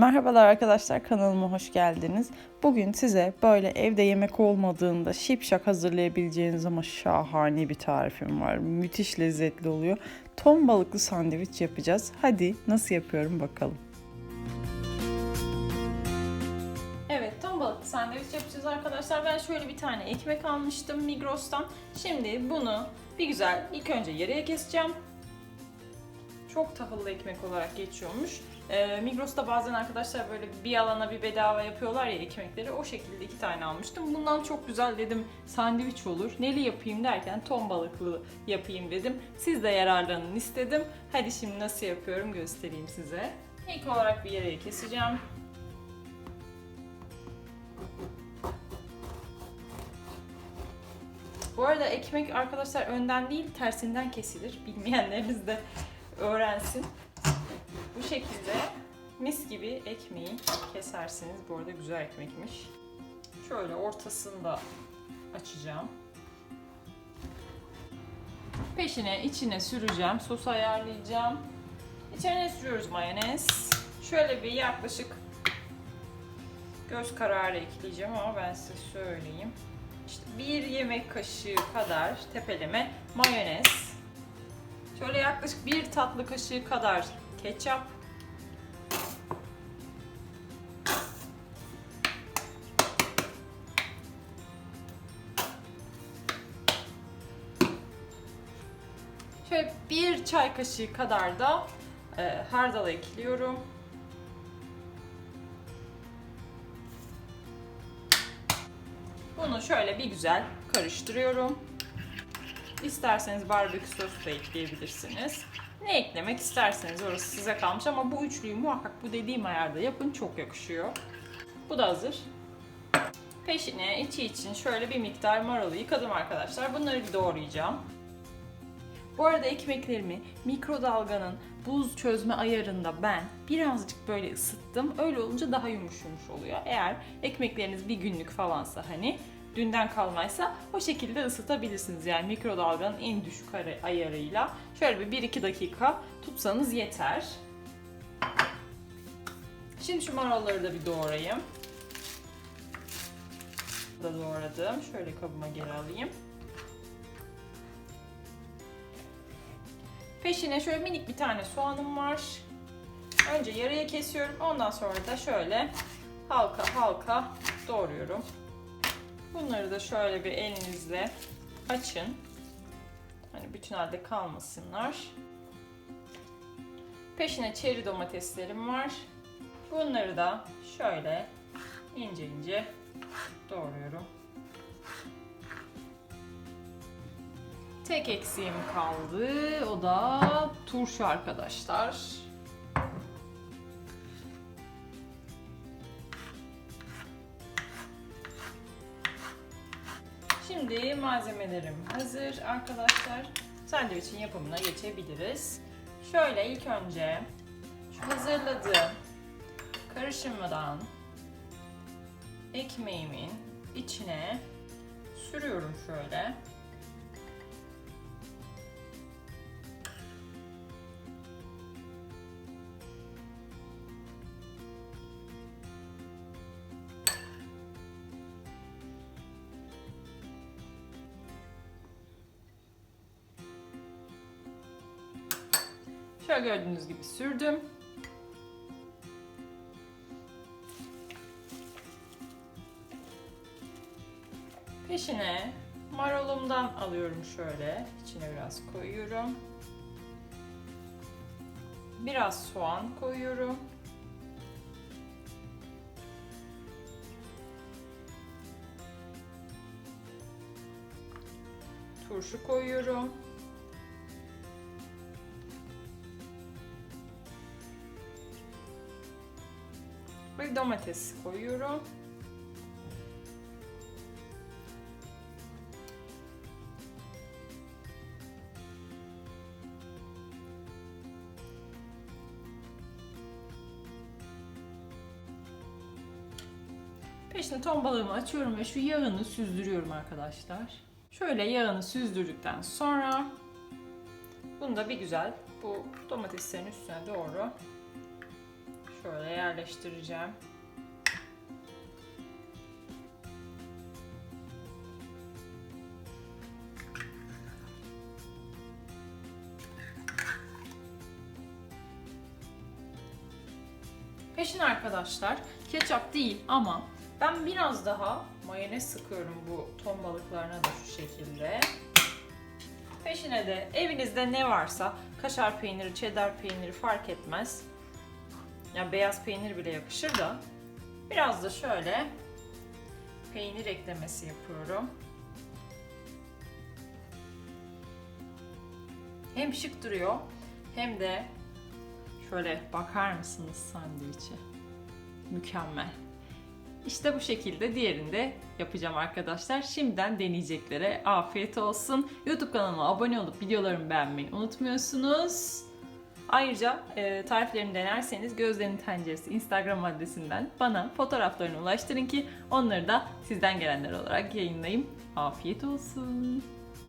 Merhabalar arkadaşlar kanalıma hoş geldiniz. Bugün size böyle evde yemek olmadığında şipşak hazırlayabileceğiniz ama şahane bir tarifim var. Müthiş lezzetli oluyor. Ton balıklı sandviç yapacağız. Hadi nasıl yapıyorum bakalım. Evet ton balıklı sandviç yapacağız arkadaşlar. Ben şöyle bir tane ekmek almıştım Migros'tan. Şimdi bunu bir güzel ilk önce yarıya keseceğim. Çok tahıllı ekmek olarak geçiyormuş. Ee, Migros'ta bazen arkadaşlar böyle bir alana bir bedava yapıyorlar ya ekmekleri. O şekilde iki tane almıştım. Bundan çok güzel dedim sandviç olur. Neli yapayım derken ton balıklı yapayım dedim. Siz de yararlanın istedim. Hadi şimdi nasıl yapıyorum göstereyim size. İlk olarak bir yere keseceğim. Bu arada ekmek arkadaşlar önden değil tersinden kesilir. Bilmeyenleriniz de öğrensin. Bu şekilde mis gibi ekmeği kesersiniz. Bu arada güzel ekmekmiş. Şöyle ortasını da açacağım. Peşine içine süreceğim. Sosu ayarlayacağım. İçine sürüyoruz mayonez. Şöyle bir yaklaşık göz kararı ekleyeceğim ama ben size söyleyeyim. İşte bir yemek kaşığı kadar tepeleme mayonez. Şöyle yaklaşık bir tatlı kaşığı kadar ketçap. Şöyle bir çay kaşığı kadar da e, hardal ekliyorum. Bunu şöyle bir güzel karıştırıyorum. İsterseniz barbekü sosu da ekleyebilirsiniz. Ne eklemek isterseniz orası size kalmış ama bu üçlüyü muhakkak bu dediğim ayarda yapın çok yakışıyor. Bu da hazır. Peşine içi için şöyle bir miktar marulu yıkadım arkadaşlar. Bunları doğrayacağım. Bu arada ekmeklerimi mikrodalganın buz çözme ayarında ben birazcık böyle ısıttım. Öyle olunca daha yumuşamış oluyor. Eğer ekmekleriniz bir günlük falansa hani dünden kalmaysa o şekilde ısıtabilirsiniz. Yani mikrodalganın en düşük ayarıyla şöyle bir 1-2 dakika tutsanız yeter. Şimdi şu marulları da bir doğrayayım. Da doğradım. Şöyle kabıma geri alayım. Peşine şöyle minik bir tane soğanım var. Önce yarıya kesiyorum. Ondan sonra da şöyle halka halka doğruyorum. Bunları da şöyle bir elinizle açın. Hani bütün halde kalmasınlar. Peşine çeri domateslerim var. Bunları da şöyle ince ince doğruyorum. Tek eksiğim kaldı. O da turşu arkadaşlar. Şimdi malzemelerim hazır arkadaşlar. Sandviçin yapımına geçebiliriz. Şöyle ilk önce şu hazırladığım karışımdan ekmeğimin içine sürüyorum şöyle. Şöyle gördüğünüz gibi sürdüm. Peşine marulumdan alıyorum şöyle. İçine biraz koyuyorum. Biraz soğan koyuyorum. Turşu koyuyorum. Ve domates koyuyorum. Peşine ton balığımı açıyorum ve şu yağını süzdürüyorum arkadaşlar. Şöyle yağını süzdürdükten sonra bunu da bir güzel bu domateslerin üstüne doğru şöyle yerleştireceğim. Peşin arkadaşlar ketçap değil ama ben biraz daha mayonez sıkıyorum bu ton balıklarına da şu şekilde. Peşine de evinizde ne varsa kaşar peyniri, cheddar peyniri fark etmez. Ya beyaz peynir bile yakışır da biraz da şöyle peynir eklemesi yapıyorum. Hem şık duruyor hem de şöyle bakar mısınız sandviçe? Mükemmel. İşte bu şekilde diğerini de yapacağım arkadaşlar. Şimdiden deneyeceklere afiyet olsun. YouTube kanalıma abone olup videolarımı beğenmeyi unutmuyorsunuz. Ayrıca e, tariflerimi denerseniz Gözlerin Tenceresi Instagram adresinden bana fotoğraflarını ulaştırın ki onları da sizden gelenler olarak yayınlayayım. Afiyet olsun.